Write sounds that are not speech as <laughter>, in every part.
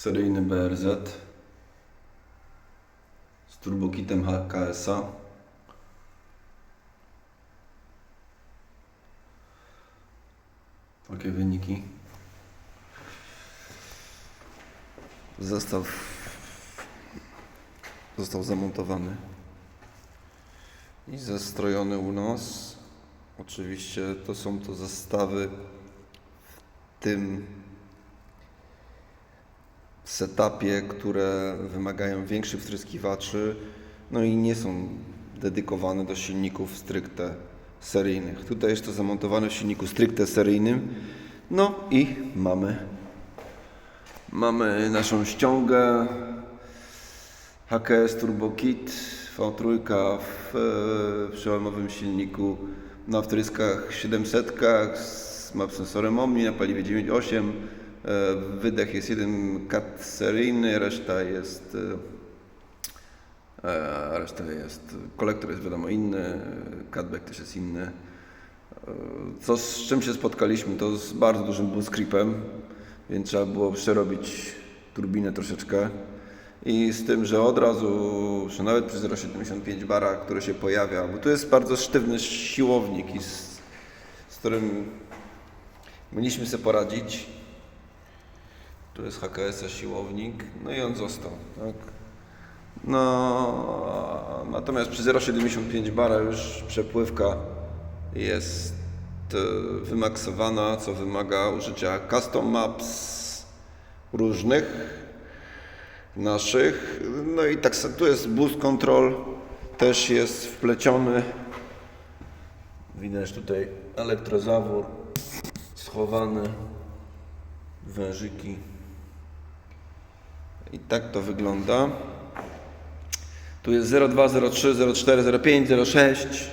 Seryjny BRZ z turbokitem HKS-a. Takie wyniki. Zestaw został zamontowany i zestrojony u nas. Oczywiście to są to zestawy w tym setupie, które wymagają większych wtryskiwaczy, no i nie są dedykowane do silników stricte seryjnych. Tutaj jest to zamontowane w silniku stricte seryjnym. No i mamy mamy naszą ściągę HKS Turbo Kit V3 w e, przełomowym silniku na wtryskach 700 z map sensorem Omni na paliwie 9.8 E, Wydech jest jeden kat seryjny, reszta jest e, e, reszta jest kolektor jest wiadomo inny, cutback też jest inny. E, Co z czym się spotkaliśmy to z bardzo dużym bullscreepem, więc trzeba było przerobić turbinę troszeczkę. I z tym, że od razu, że nawet przy 0,75 bara, który się pojawia, bo tu jest bardzo sztywny siłownik, i z, z którym mieliśmy sobie poradzić. Tu jest HKS siłownik, no i on został, tak? No, natomiast przy 0,75 bara już przepływka jest e, wymaksowana, co wymaga użycia custom maps różnych naszych. No i tak tu jest boost control, też jest wpleciony. Widać tutaj elektrozawór schowany, wężyki. I tak to wygląda. Tu jest 02, 03, 04, 05, 06.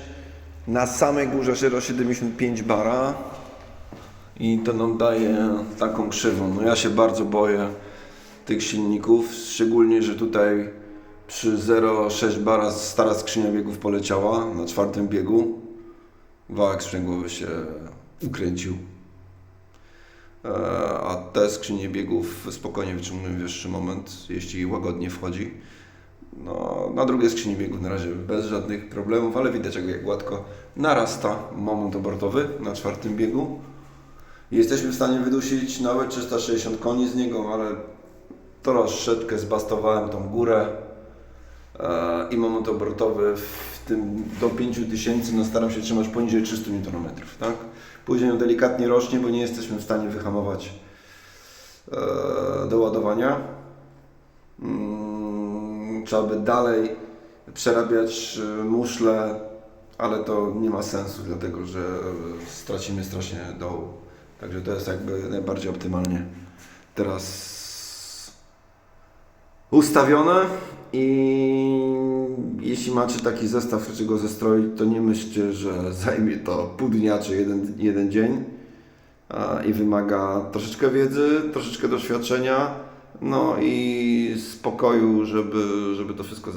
Na samej górze 0,75 bara. I to nam daje taką krzywą. No ja się bardzo boję tych silników, szczególnie, że tutaj przy 0,6 bara stara skrzynia biegów poleciała na czwartym biegu. Wałek sprzęgłowy się ukręcił. E, a te skrzynie biegów spokojnie wytrzymują wyższy moment, jeśli łagodnie wchodzi. No, na drugie skrzynie biegów na razie bez żadnych problemów, ale widać jak, gładko narasta moment obrotowy na czwartym biegu. Jesteśmy w stanie wydusić nawet 360 koni z niego, ale to rozszedkę zbastowałem tą górę e, i moment obrotowy w tym do 5000 no staram się trzymać poniżej 300 Nm, tak? Później delikatnie rośnie, bo nie jesteśmy w stanie wyhamować do ładowania. Mm, trzeba by dalej przerabiać e, muszle, ale to nie ma sensu, dlatego że stracimy strasznie dołu. Także to jest jakby najbardziej optymalnie teraz ustawione i jeśli macie taki zestaw, chcecie go zestroić, to nie myślcie, że <laughs> zajmie to pół dnia czy jeden, jeden dzień i wymaga troszeczkę wiedzy, troszeczkę doświadczenia, no i spokoju, żeby, żeby to wszystko.